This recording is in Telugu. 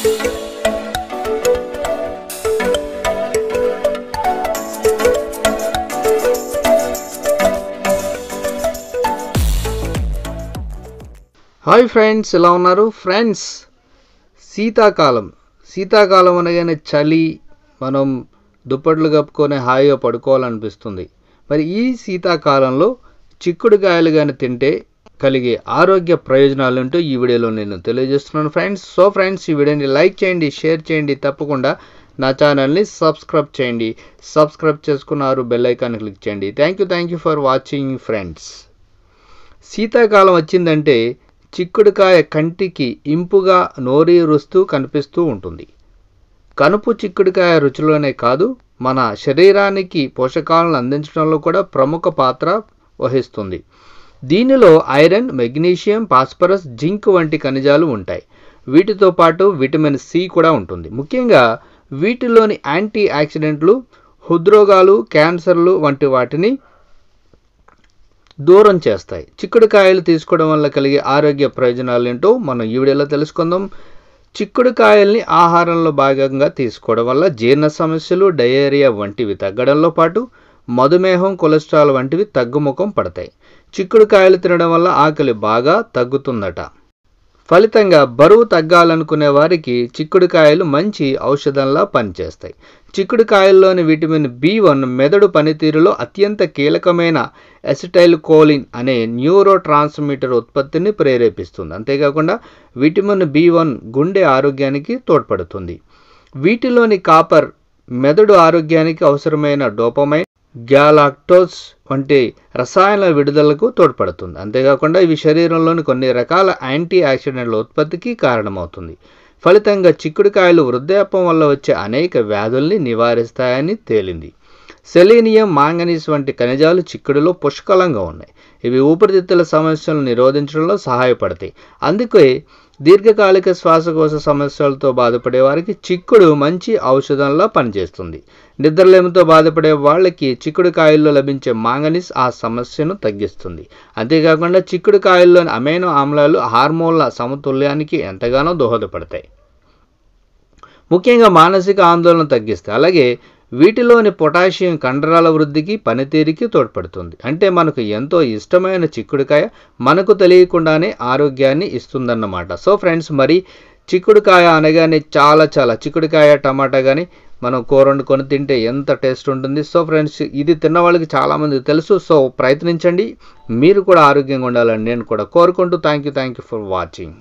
హాయ్ ఫ్రెండ్స్ ఎలా ఉన్నారు? ఫ్రెండ్స్ శీతాకాలం. శీతాకాలం అనగానే చలి మనం దుప్పట్లు కప్పుకొని హాయిగా పడుకోవాలనిపిస్తుంది. మరి ఈ శీతాకాలంలో చిక్కుడుకాయలు కానీ తింటే కలిగే ఆరోగ్య ప్రయోజనాలంటూ ఈ వీడియోలో నేను తెలియజేస్తున్నాను ఫ్రెండ్స్. సో ఫ్రెండ్స్ ఈ వీడియోని లైక్ చేయండి షేర్ చేయండి తప్పకుండా నా ఛానల్ని సబ్స్క్రైబ్ చేయండి. సబ్స్క్రైబ్ చేసుకున్నారు బెల్ ఐకాన్ క్లిక్ చేయండి. Thank you thank you for watching friends. శీతాకాలం వచ్చిందంటే చిక్కుడుకాయ కంటికి ఇంపుగా నోరీరుస్తూ కనిపిస్తూ ఉంటుంది. కనుపు చిక్కుడుకాయ రుచిలోనే కాదు మన శరీరానికి పోషకాలను అందించడంలో కూడా ప్రముఖ పాత్ర వహిస్తుంది. దీనిలో ఐరన్ మెగ్నీషియం ఫాస్ఫరస్ జింక్ వంటి ఖనిజాలు ఉంటాయి. వీటితో పాటు విటమిన్ సి కూడా ఉంటుంది. ముఖ్యంగా వీటిలోని యాంటీ ఆక్సిడెంట్లు హృద్రోగాలు క్యాన్సర్లు వంటి వాటిని దూరం చేస్తాయి. చిక్కుడుకాయలు తీసుకోవడం వల్ల కలిగే ఆరోగ్య ప్రయోజనాలు ఏంటో మనం ఈ వీడియోలో తెలుసుకుందాం. చిక్కుడుకాయల్ని ఆహారంలో భాగంగా తీసుకోవడం వల్ల జీర్ణ సమస్యలు డయేరియా వంటివి తగ్గడంలో పాటు మధుమేహం కొలెస్ట్రాల్ వంటివి తగ్గుముఖం పడతాయి. చిక్కుడుకాయలు తినడం వల్ల ఆకలి బాగా తగ్గుతుందట. ఫలితంగా బరువు తగ్గాలనుకునే వారికి చిక్కుడుకాయలు మంచి ఔషధంలా పనిచేస్తాయి. చిక్కుడుకాయల్లోని విటమిన్ బి వన్ మెదడు పనితీరులో అత్యంత కీలకమైన ఎసిటైల్ కోలిన్ అనే న్యూరో ట్రాన్స్మిటర్ ఉత్పత్తిని ప్రేరేపిస్తుంది. అంతేకాకుండా విటమిన్ బి వన్ గుండె ఆరోగ్యానికి తోడ్పడుతుంది. వీటిలోని కాపర్ మెదడు ఆరోగ్యానికి అవసరమైన డోపమైన్ గ్యాలాక్టోస్ వంటి రసాయన విడుదలకు తోడ్పడుతుంది. అంతేకాకుండా ఇవి శరీరంలోని కొన్ని రకాల యాంటీ ఆక్సిడెంట్ల ఉత్పత్తికి కారణమవుతుంది. ఫలితంగా చిక్కుడుకాయలు వృద్ధాప్యం వల్ల వచ్చే అనేక వ్యాధుల్ని నివారిస్తాయని తేలింది. సెలీనియం మాంగనీస్ వంటి ఖనిజాలు చిక్కుడులో పుష్కలంగా ఉన్నాయి. ఇవి ఊపిరితిత్తుల సమస్యలను నిరోధించడంలో సహాయపడతాయి. అందుకే దీర్ఘకాలిక శ్వాసకోశ సమస్యలతో బాధపడే వారికి చిక్కుడు మంచి ఔషధంలా పనిచేస్తుంది. నిద్రలేమితో బాధపడే వాళ్ళకి చిక్కుడు కాయల్లో లభించే మాంగనీస్ ఆ సమస్యను తగ్గిస్తుంది. అంతేకాకుండా చిక్కుడు కాయల్లోని అమైనో ఆమ్లాలు హార్మోన్ల సమతుల్యానికి ఎంతగానో దోహదపడతాయి. ముఖ్యంగా మానసిక ఆందోళన తగ్గిస్తాయి. అలాగే వీటిలోని పొటాషియం కండరాల వృద్ధికి పనితీరుకి తోడ్పడుతుంది. అంటే మనకు ఎంతో ఇష్టమైన చిక్కుడుకాయ మనకు తెలియకుండానే ఆరోగ్యాన్ని ఇస్తుందన్నమాట. సో ఫ్రెండ్స్ మరి చిక్కుడుకాయ అనగానే చాలా చాలా చిక్కుడుకాయ టమాటా కానీ మనం కూర వండుకొని తింటే ఎంత టేస్ట్ ఉంటుంది. సో ఫ్రెండ్స్ ఇది తిన్న వాళ్ళకి చాలామంది తెలుసు. సో ప్రయత్నించండి. మీరు కూడా ఆరోగ్యంగా ఉండాలని నేను కూడా కోరుకుంటూ thank you thank you for watching.